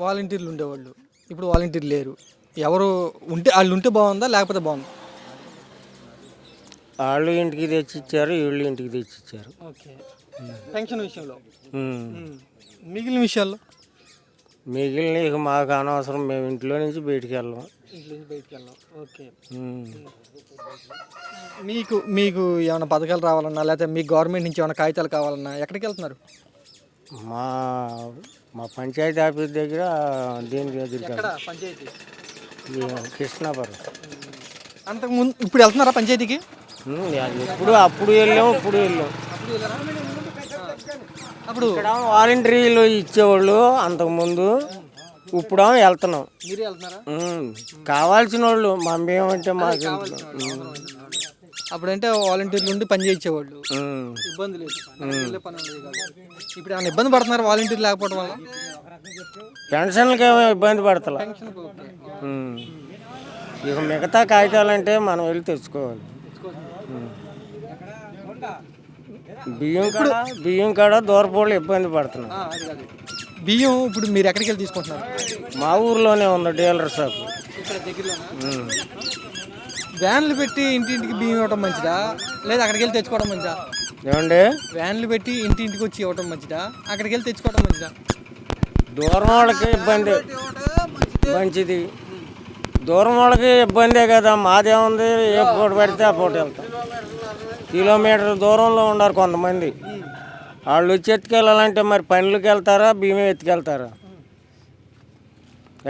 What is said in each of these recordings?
వాలంటీర్లు ఉండేవాళ్ళు. ఇప్పుడు వాలంటీర్లు లేరు. ఎవరు ఉంటే వాళ్ళు ఉంటే బాగుందా లేకపోతే బాగుందా? వాళ్ళు ఇంటికి తెచ్చిచ్చారు వీళ్ళు ఇంటికి తెచ్చిచ్చారు. ఓకే. పెన్షన్ విషయంలో? ఉమ్. మిగిలిన విషయాల్లో? మిగిలిన ఇక మాకు అనవసరం. మేము ఇంట్లో నుంచి బయటికి వెళ్ళాం. ఇంట్లో నుంచి బయటికి వెళ్ళాం. ఓకే. ఉమ్. మీకు మీకు ఏమైనా పథకాలు రావాలన్నా లేకపోతే మీ గవర్నమెంట్ నుంచి ఏమైనా కాగితాలు కావాలన్నా ఎక్కడికి వెళ్తున్నారు? మా మా పంచాయతీ ఆఫీస్ దగ్గర దీని పంచాయతీ? కృష్ణాపురం. అంతకుముందు ఇప్పుడు వెళ్తున్నారా పంచాయతీకి? ఎప్పుడు అప్పుడు వెళ్ళాం ఇప్పుడు వెళ్ళాం. అప్పుడు ఇక్కడ వాలంటీర్లు ఇచ్చేవాళ్ళు అంతకుముందు ఇప్పుడు వెళ్తున్నాం. కావాల్సిన వాళ్ళు మా మేమంటే మాకు అప్పుడంటే వాలంటీర్లు ఉండి పని చేయించేవాళ్ళు. ఇబ్బంది లేదు వెళ్ళే పని ఉండేది కాదు. ఇప్పుడు ఏమైనా ఇబ్బంది పడుతున్నారు వాలంటీర్లు లేకపోవడం వల్ల పెన్షన్లకి ఏమో ఇబ్బంది పడతలే పెన్షన్కి ఓకే. ఉమ్. ఇక మిగతా కాగితాలంటే మనం వెళ్ళి తెచ్చుకోవాలి. బియ్యం కాడ బియ్యం కాడ దూరపోళ్ళు ఇబ్బంది పడుతున్నాం బియ్యం ఇప్పుడు మీరు ఎక్కడికి వెళ్ళి తీసుకుంటున్నారు మా ఊర్లోనే ఉంది డీలర్ షాప్. వ్యాన్లు పెట్టి ఇంటింటికి బియ్యం ఇవ్వడం మంచిదా? లేదా అక్కడికి వెళ్ళి తెచ్చుకోవడం మంచిదా? ఏమండి? వ్యాన్లు పెట్టి ఇంటింటికి వచ్చి ఇవ్వడం మంచిదా? అక్కడికి వెళ్ళి తెచ్చుకోవడం మంచిదా? దూరం వాళ్ళకి ఇబ్బంది. మంచిది. దూరం వాళ్ళకి ఇబ్బందే కదా. మాదేముంది? ఏ పూట పడితే ఆ పూట వెళ్తాం. కిలోమీటర్ దూరంలో ఉన్నారు కొంతమంది. వాళ్ళు వచ్చి ఎత్తుకెళ్ళాలంటే మరి పనులకు వెళ్తారా? బియ్యం ఎత్తుకెళ్తారా?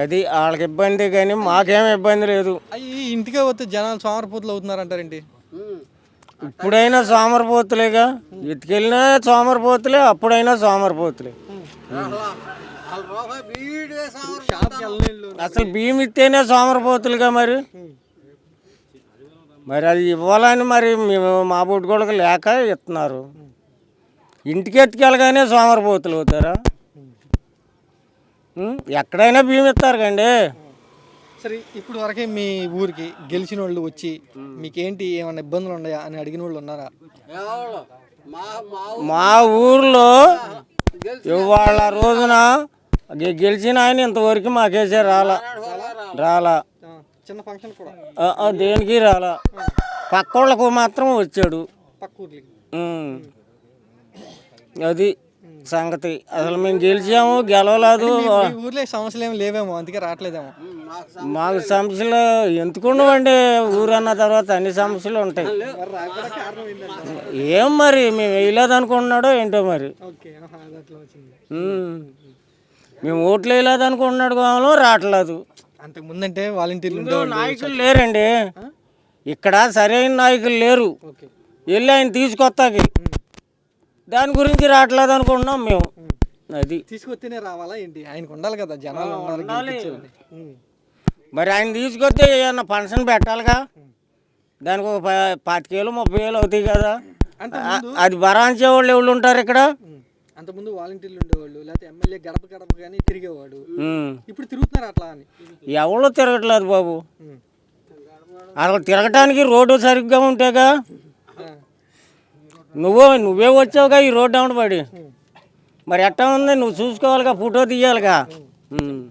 అది వాళ్ళకి ఇబ్బంది కానీ మాకేం ఇబ్బంది లేదు. ఇంటికే వస్తే జనాలు సోమరపోతులు అవుతున్నారంటారేంటి? ఇప్పుడైనా సోమరిపోతులేగా. ఎత్తుకెళ్ళినా సోమరిపోతులే అప్పుడైనా సోమరిపోతులే. అసలు బియ్యం ఇస్తేనే సోమరిపోతులుగా మరి. మరి అది ఇవ్వాలని మరి మేము మా బుడ్డుకోళ్ళకి లేక ఇస్తున్నారు. ఇంటికి ఎత్తుకెళ్ళగానే సోమరిపోతులు అవుతారా? ఎక్కడైనా బియ్యం ఇస్తారు కండి. సరే ఇప్పుడు వరకే మీ ఊరికి గెలిచిన వాళ్ళు వచ్చి మీకేంటి ఏమైనా ఇబ్బందులు ఉన్నాయా అని అడిగిన వాళ్ళు ఉన్నారా? మా ఊర్లో ఇవాళ రోజున గెలిచిన ఆయన ఇంతవరకు మాకేసే రాలా. రాలా. చిన్న ఫంక్షన్ కూడా. దేనికి రాలా? పక్క వాళ్ళకు మాత్రం వచ్చాడు. అది సంగతి. అసలు మేము గెలిచాము గెలవలేదు. ఊర్లో సమస్యలు ఏమి లేవేమో అందుకే రావట్లేదేమో. మాకు సమస్యలు ఎందుకుండవండి ఊరన్న తర్వాత అన్ని సమస్యలు ఉంటాయి. ఏం మరి? మేము వేయలేదు అనుకుంటున్నాడో ఏంటో మరి. మేము ఓట్లు వేయలేదు అనుకుంటున్నాడు కావాలో రావట్లేదు. అంతకు ముందంటే వాలంటీర్లు నాయకులు లేరండి. ఇక్కడ సరైన నాయకులు లేరు. వెళ్ళి ఆయన తీసుకొస్తాకి. దాని గురించి రావట్లేదు అనుకుంటున్నాం మేము. అది. తీసుకొస్తేనే రావాలా ఏంటి? ఆయనకు ఉండాలి కదా జనాలు. మరి ఆయన తీసుకొస్తే ఏమన్నా ఫంక్షన్ పెట్టాలిగా? దానికి ఒక పాతికేలు ముప్పై వేలు అవుతాయి కదా. అది భరాంచే వాళ్ళు ఎవరు ఉంటారు ఇక్కడ. అంతకుముందు వాలంటీర్లు ఉండేవాళ్ళు లేకపోతే ఎమ్మెల్యే గడప గడప కానీ తిరిగేవాడు. ఇప్పుడు తిరుగుతున్నారు అట్లా అని. ఎవరు తిరగట్లేదు బాబు. అసలు తిరగటానికి రోడ్డు సరిగ్గా ఉంటేగా. నువ్వు నువ్వే వచ్చావుగా ఈ రోడ్డు అమ్మడి పడి మరి ఎట్టా ఉంది? నువ్వు చూసుకోవాలిగా ఫోటో తీయాలిగా.